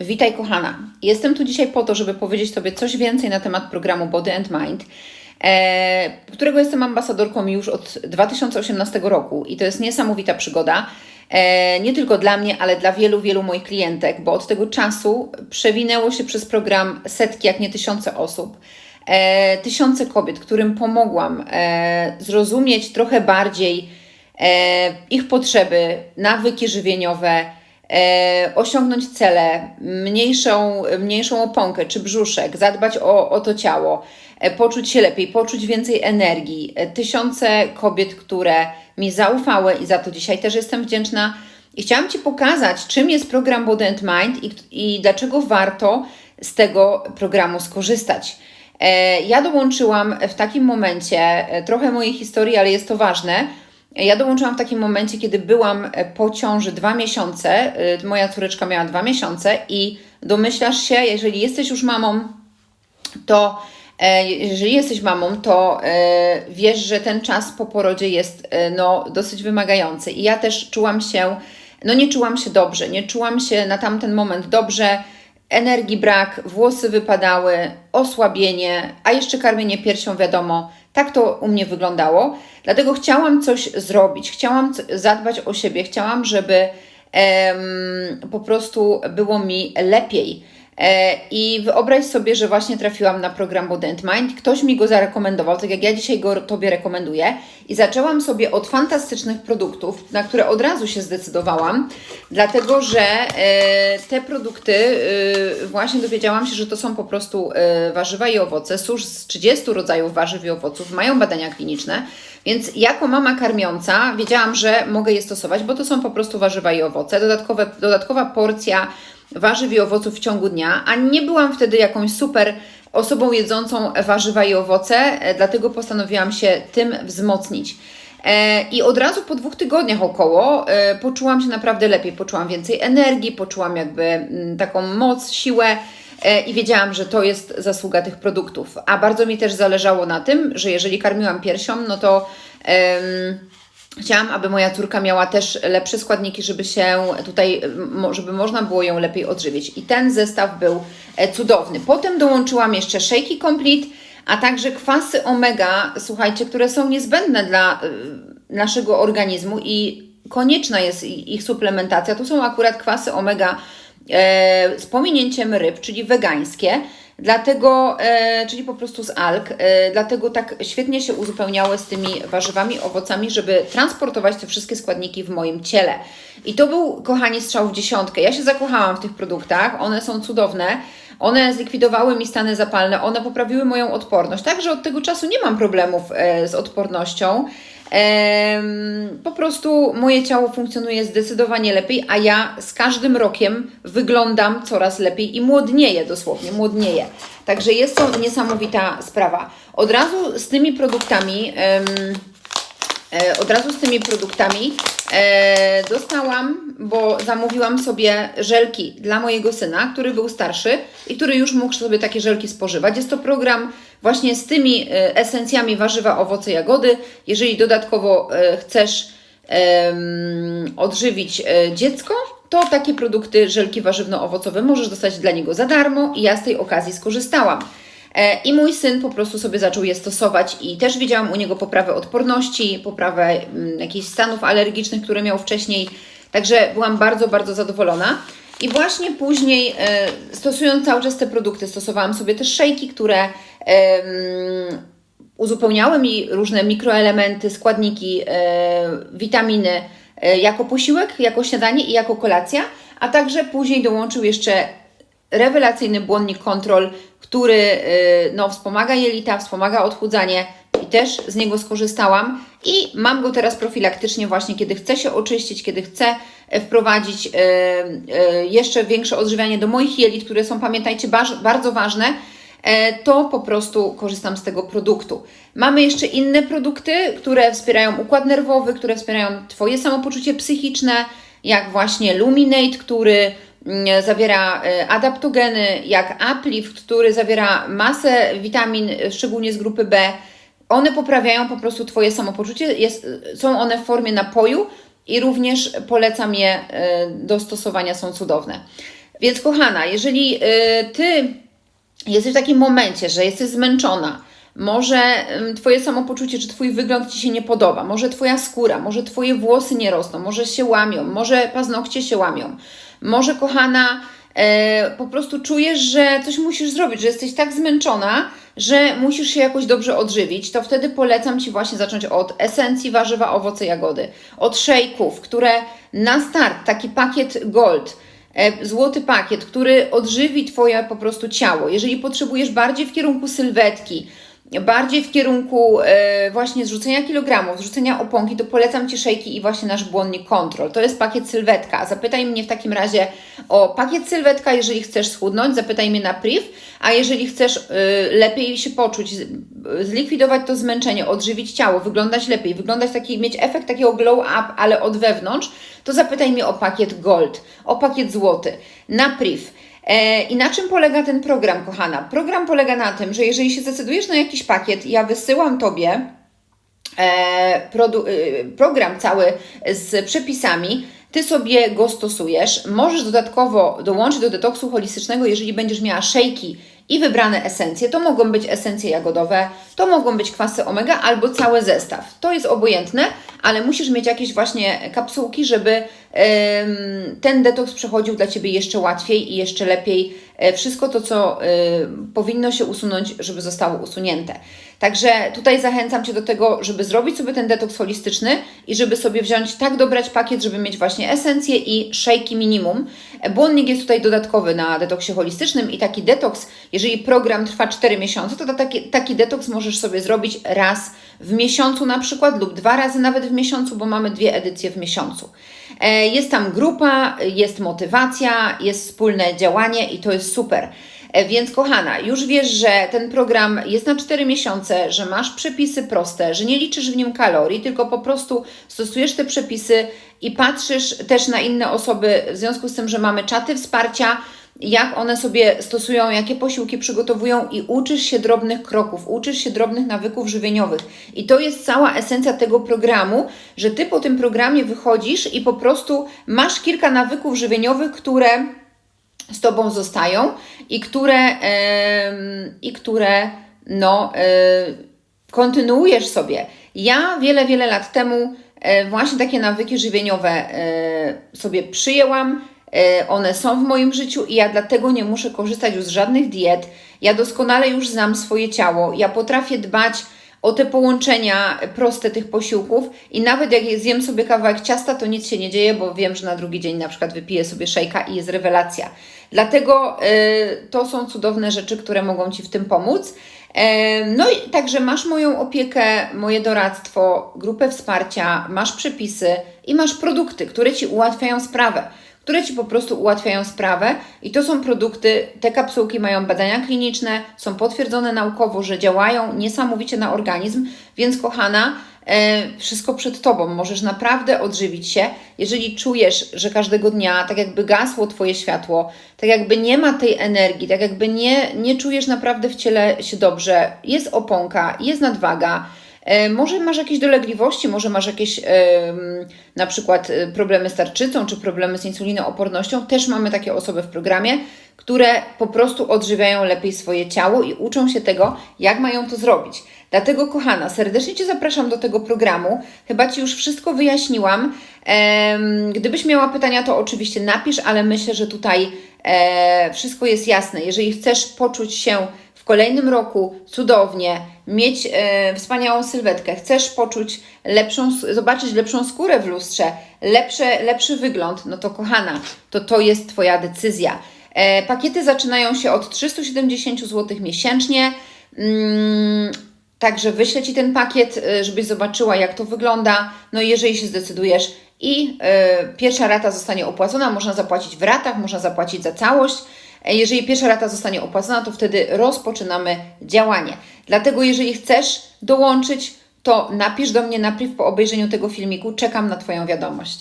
Witaj kochana. Jestem tu dzisiaj po to, żeby powiedzieć Tobie coś więcej na temat programu Body and Mind, e, którego jestem ambasadorką już od 2018 roku i to jest niesamowita przygoda. E, nie tylko dla mnie, ale dla wielu, wielu moich klientek, bo od tego czasu przewinęło się przez program setki, jak nie tysiące osób. E, tysiące kobiet, którym pomogłam zrozumieć trochę bardziej ich potrzeby, nawyki żywieniowe, osiągnąć cele, mniejszą, mniejszą oponkę czy brzuszek, zadbać o, o to ciało, e, poczuć się lepiej, poczuć więcej energii. E, tysiące kobiet, które mi zaufały i za to dzisiaj też jestem wdzięczna. I chciałam Ci pokazać, czym jest program Body and Mind i, i dlaczego warto z tego programu skorzystać. E, Ja dołączyłam w takim momencie, e, trochę mojej historii, ale jest to ważne. Ja dołączyłam w takim momencie, kiedy byłam e, po ciąży dwa miesiące. e, Moja córeczka miała dwa miesiące i domyślasz się, jeżeli jesteś już mamą, to e, jeżeli jesteś mamą, to wiesz, że ten czas po porodzie jest no, dosyć wymagający. I ja też czułam się, no nie czułam się dobrze, nie czułam się na tamten moment dobrze. Energii brak, włosy wypadały, osłabienie, a jeszcze karmienie piersią, wiadomo, tak to u mnie wyglądało. Dlatego chciałam coś zrobić, chciałam zadbać o siebie, chciałam, żeby em, po prostu było mi lepiej. E, I wyobraź sobie, że właśnie trafiłam na program Body and Mind. Ktoś mi go zarekomendował, tak jak ja dzisiaj go Tobie rekomenduję. I zaczęłam sobie od fantastycznych produktów, na które od razu się zdecydowałam, dlatego że e, te produkty, e, właśnie dowiedziałam się, że to są po prostu warzywa i owoce. Susz z 30 rodzajów warzyw i owoców, mają badania kliniczne. Więc jako mama karmiąca wiedziałam, że mogę je stosować, bo to są po prostu warzywa i owoce. Dodatkowe, dodatkowa porcja warzyw i owoców w ciągu dnia, a nie byłam wtedy jakąś super osobą jedzącą warzywa i owoce, e, dlatego postanowiłam się tym wzmocnić. E, I od razu po dwóch tygodniach około e, poczułam się naprawdę lepiej, poczułam więcej energii, poczułam jakby mm, taką moc, siłę i wiedziałam, że to jest zasługa tych produktów. A bardzo mi też zależało na tym, że jeżeli karmiłam piersią, no to em, Chciałam, aby moja córka miała też lepsze składniki, żeby się tutaj, żeby można było ją lepiej odżywić. I ten zestaw był e, cudowny. Potem dołączyłam jeszcze Shake'i Complete, a także kwasy omega, słuchajcie, które są niezbędne dla y, naszego organizmu i konieczna jest ich suplementacja. Tu są akurat kwasy omega e, z pominięciem ryb, czyli wegańskie. Dlatego, e, czyli po prostu z alg, e, dlatego tak świetnie się uzupełniały z tymi warzywami, owocami, żeby transportować te wszystkie składniki w moim ciele. I to był, kochani, strzał w dziesiątkę. Ja się zakochałam w tych produktach, one są cudowne. One zlikwidowały mi stany zapalne, one poprawiły moją odporność. Także od tego czasu nie mam problemów e, z odpornością. Po prostu moje ciało funkcjonuje zdecydowanie lepiej, a ja z każdym rokiem wyglądam coraz lepiej i młodnieję dosłownie, młodnieję. Także jest to niesamowita sprawa. Od razu z tymi produktami. E, od razu z tymi produktami e, dostałam, bo zamówiłam sobie żelki dla mojego syna, który był starszy i który już mógł sobie takie żelki spożywać. Jest to program właśnie z tymi e, esencjami warzywa, owoce, jagody. Jeżeli dodatkowo e, chcesz odżywić e, dziecko, to takie produkty, żelki warzywno-owocowe możesz dostać dla niego za darmo i ja z tej okazji skorzystałam. I mój syn po prostu sobie zaczął je stosować i też widziałam u niego poprawę odporności, poprawę mm, jakichś stanów alergicznych, które miał wcześniej. Także byłam bardzo, bardzo zadowolona. I właśnie później, e, stosując cały czas te produkty, stosowałam sobie też szejki, które uzupełniały mi różne mikroelementy, składniki, e, witaminy e, jako posiłek, jako śniadanie i jako kolacja, a także później dołączył jeszcze rewelacyjny błonnik kontrol, który no, wspomaga jelita, wspomaga odchudzanie i też z niego skorzystałam i mam go teraz profilaktycznie właśnie, kiedy chcę się oczyścić, kiedy chcę e, wprowadzić e, e, jeszcze większe odżywianie do moich jelit, które są, pamiętajcie, bardzo ważne, to po prostu korzystam z tego produktu. Mamy jeszcze inne produkty, które wspierają układ nerwowy, które wspierają Twoje samopoczucie psychiczne, jak właśnie Luminate, który mm, zawiera adaptogeny, jak Uplift, który zawiera masę witamin, szczególnie z grupy B. One poprawiają po prostu Twoje samopoczucie. Jest, są one w formie napoju i również polecam je e, do stosowania, są cudowne. Więc kochana, jeżeli y, Ty jesteś w takim momencie, że jesteś zmęczona, może Twoje samopoczucie, czy Twój wygląd Ci się nie podoba, może Twoja skóra, może Twoje włosy nie rosną, może się łamią, może paznokcie się łamią, może kochana, e, po prostu czujesz, że coś musisz zrobić, że jesteś tak zmęczona, że musisz się jakoś dobrze odżywić, to wtedy polecam Ci właśnie zacząć od esencji warzywa, owoce, jagody, od szejków, które na start, taki pakiet gold, e, złoty pakiet, który odżywi Twoje po prostu ciało. Jeżeli potrzebujesz bardziej w kierunku sylwetki, bardziej w kierunku e, właśnie zrzucenia kilogramów, zrzucenia oponki, to polecam Ci szejki i właśnie nasz błonnik Control. To jest pakiet sylwetka. Zapytaj mnie w takim razie o pakiet sylwetka, jeżeli chcesz schudnąć, zapytaj mnie na priv, a jeżeli chcesz e, lepiej się poczuć, zlikwidować to zmęczenie, odżywić ciało, wyglądać lepiej, wyglądać taki, mieć efekt takiego glow up, ale od wewnątrz, to zapytaj mnie o pakiet gold, o pakiet złoty, na priv. E, I na czym polega ten program, kochana? Program polega na tym, że jeżeli się zdecydujesz na jakiś pakiet, ja wysyłam Tobie e, y, program cały z przepisami, Ty sobie go stosujesz. Możesz dodatkowo dołączyć do detoksu holistycznego, jeżeli będziesz miała szejki i wybrane esencje. To mogą być esencje jagodowe, to mogą być kwasy omega albo cały zestaw. To jest obojętne, ale musisz mieć jakieś właśnie kapsułki, żeby ten detoks przechodził dla Ciebie jeszcze łatwiej i jeszcze lepiej. E, Wszystko to, co y, powinno się usunąć, żeby zostało usunięte. Także tutaj zachęcam Cię do tego, żeby zrobić sobie ten detoks holistyczny i żeby sobie wziąć tak dobrać pakiet, żeby mieć właśnie esencję i szejki minimum. E, Błonnik jest tutaj dodatkowy na detoksie holistycznym i taki detoks, jeżeli program trwa 4 miesiące, to taki, taki detoks możesz sobie zrobić raz w miesiącu na przykład lub dwa razy nawet w miesiącu, bo mamy dwie edycje w miesiącu. E, Jest tam grupa, jest motywacja, jest wspólne działanie i to jest super. E, Więc kochana, już wiesz, że ten program jest na 4 miesiące, że masz przepisy proste, że nie liczysz w nim kalorii, tylko po prostu stosujesz te przepisy i patrzysz też na inne osoby, w związku z tym, że mamy czaty wsparcia, jak one sobie stosują, jakie posiłki przygotowują i uczysz się drobnych kroków, uczysz się drobnych nawyków żywieniowych. I to jest cała esencja tego programu, że ty po tym programie wychodzisz i po prostu masz kilka nawyków żywieniowych, które z Tobą zostają i które, i które no, kontynuujesz sobie. Ja wiele, wiele lat temu właśnie takie nawyki żywieniowe sobie przyjęłam. One są w moim życiu i ja dlatego nie muszę korzystać już z żadnych diet. Ja doskonale już znam swoje ciało. Ja potrafię dbać o te połączenia proste tych posiłków i nawet jak zjem sobie kawałek ciasta, to nic się nie dzieje, bo wiem, że na drugi dzień na przykład wypiję sobie szejka i jest rewelacja. Dlatego y, to są cudowne rzeczy, które mogą Ci w tym pomóc. Em, No i także masz moją opiekę, moje doradztwo, grupę wsparcia, masz przepisy i masz produkty, które Ci ułatwiają sprawę które Ci po prostu ułatwiają sprawę i to są produkty, te kapsułki mają badania kliniczne, są potwierdzone naukowo, że działają niesamowicie na organizm, więc kochana, e, wszystko przed Tobą, możesz naprawdę odżywić się, jeżeli czujesz, że każdego dnia tak jakby gasło Twoje światło, tak jakby nie ma tej energii, tak jakby nie, nie czujesz naprawdę w ciele się dobrze, jest oponka, jest nadwaga, Może masz jakieś dolegliwości, może masz jakieś na przykład e, problemy z tarczycą, czy problemy z insulinoopornością. Też mamy takie osoby w programie, które po prostu odżywiają lepiej swoje ciało i uczą się tego, jak mają to zrobić. Dlatego, kochana, serdecznie Cię zapraszam do tego programu. Chyba Ci już wszystko wyjaśniłam. Gdybyś miała pytania, to oczywiście napisz, ale myślę, że tutaj e, wszystko jest jasne. Jeżeli chcesz poczuć się kolejnym roku cudownie, mieć e, wspaniałą sylwetkę, chcesz poczuć lepszą, zobaczyć lepszą skórę w lustrze, lepsze, lepszy wygląd, no to kochana, to to jest Twoja decyzja. E, pakiety zaczynają się od 370 zł miesięcznie. Mm, Także wyślę Ci ten pakiet, y, żebyś zobaczyła, jak to wygląda. No i jeżeli się zdecydujesz i y, pierwsza rata zostanie opłacona, można zapłacić w ratach, można zapłacić za całość. Jeżeli pierwsza rata zostanie opłacona, to wtedy rozpoczynamy działanie. Dlatego, jeżeli chcesz dołączyć, to napisz do mnie na priv po obejrzeniu tego filmiku. Czekam na Twoją wiadomość.